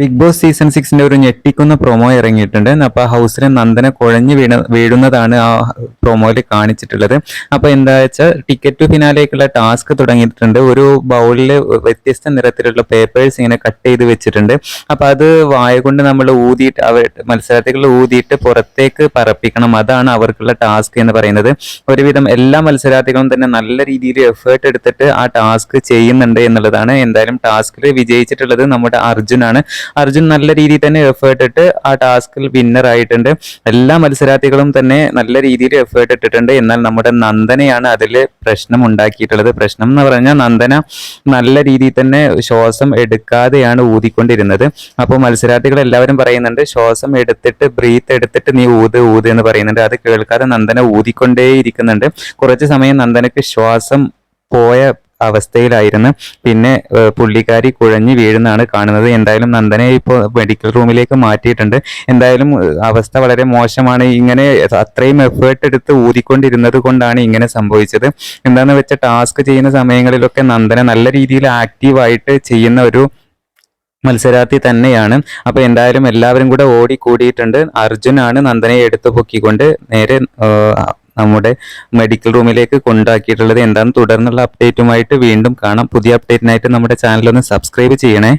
Big boss season സിക്സിന്റെ ഒരു ഞെട്ടിക്കുന്ന promo ഇറങ്ങിയിട്ടുണ്ട്. അപ്പൊ ഹൗസിലെ നന്ദന കുഴഞ്ഞു വീണ വീഴുന്നതാണ് ആ പ്രൊമോയിൽ കാണിച്ചിട്ടുള്ളത്. അപ്പൊ എന്താ വെച്ചാൽ ടിക്കറ്റ് ടു ഫിനാലേക്കുള്ള ടാസ്ക് തുടങ്ങിയിട്ടുണ്ട്. ഒരു ബൗളിൽ വ്യത്യസ്ത നിറത്തിലുള്ള പേപ്പേഴ്സ് ഇങ്ങനെ കട്ട് ചെയ്ത് വെച്ചിട്ടുണ്ട്. അപ്പൊ അത് വായ കൊണ്ട് നമ്മൾ ഊതിയിട്ട് അവർ മത്സരാർത്ഥികൾ ഊതിയിട്ട് പുറത്തേക്ക് പറപ്പിക്കണം. അതാണ് അവർക്കുള്ള ടാസ്ക് എന്ന് പറയുന്നത്. ഒരുവിധം എല്ലാ മത്സരാർത്ഥികളും തന്നെ നല്ല രീതിയിൽ എഫേർട്ട് എടുത്തിട്ട് ആ ടാസ്ക് ചെയ്യുന്നുണ്ട് എന്നുള്ളതാണ്. എന്തായാലും ടാസ്കിൽ വിജയിച്ചിട്ടുള്ളത് നമ്മുടെ അർജുനാണ്. അർജുൻ നല്ല രീതിയിൽ തന്നെ എഫേർട്ട് ഇട്ട് ആ ടാസ്കിൽ വിന്നർ ആയിട്ടുണ്ട്. എല്ലാ മത്സരാർത്ഥികളും തന്നെ നല്ല രീതിയിൽ എഫേർട്ട് ഇട്ടിട്ടുണ്ട്. എന്നാൽ നമ്മുടെ നന്ദനയാണ് അതിൽ പ്രശ്നം ഉണ്ടാക്കിയിട്ടുള്ളത്. പ്രശ്നം എന്ന് പറഞ്ഞാൽ നന്ദന നല്ല രീതിയിൽ തന്നെ ശ്വാസം എടുക്കാതെയാണ് ഊതിക്കൊണ്ടിരുന്നത്. അപ്പോൾ മത്സരാർത്ഥികൾ എല്ലാവരും പറയുന്നുണ്ട് ശ്വാസം എടുത്തിട്ട് ബ്രീത്ത് എടുത്തിട്ട് നീ ഊത് ഊത് എന്ന് പറയുന്നുണ്ട്. അത് കേൾക്കാതെ നന്ദന ഊതിക്കൊണ്ടേയിരിക്കുന്നുണ്ട്. കുറച്ച് സമയം നന്ദനക്ക് ശ്വാസം പോയ അവസ്ഥയിലായിരുന്നു. പിന്നെ പുള്ളിക്കാരി കുഴഞ്ഞു വീഴുന്നതാണ് കാണുന്നത്. എന്തായാലും നന്ദനെ ഇപ്പോൾ മെഡിക്കൽ റൂമിലേക്ക് മാറ്റിയിട്ടുണ്ട്. എന്തായാലും അവസ്ഥ വളരെ മോശമാണ്. ഇങ്ങനെ അത്രയും എഫേർട്ട് എടുത്ത് ഊതിക്കൊണ്ടിരുന്നത് കൊണ്ടാണ് ഇങ്ങനെ സംഭവിച്ചത്. എന്താണെന്ന് വെച്ചാൽ ടാസ്ക് ചെയ്യുന്ന സമയങ്ങളിലൊക്കെ നന്ദനെ നല്ല രീതിയിൽ ആക്റ്റീവായിട്ട് ചെയ്യുന്ന ഒരു മത്സരാർത്ഥി തന്നെയാണ്. അപ്പൊ എന്തായാലും എല്ലാവരും കൂടെ ഓടി കൂടിയിട്ടുണ്ട് അർജുനാണ് നന്ദനയെ എടുത്തു പൊക്കിക്കൊണ്ട് നേരെ നമ്മുടെ മെഡിക്കൽ റൂമിലേക്ക് കൊണ്ടാക്കിയിട്ടുള്ളത് എന്താണ് തുടർന്നുള്ള അപ്ഡേറ്റുമായിട്ട് വീണ്ടും കാണാം. പുതിയ അപ്ഡേറ്റിനായിട്ട് നമ്മുടെ ചാനൽ ഒന്ന് സബ്സ്ക്രൈബ് ചെയ്യണേ.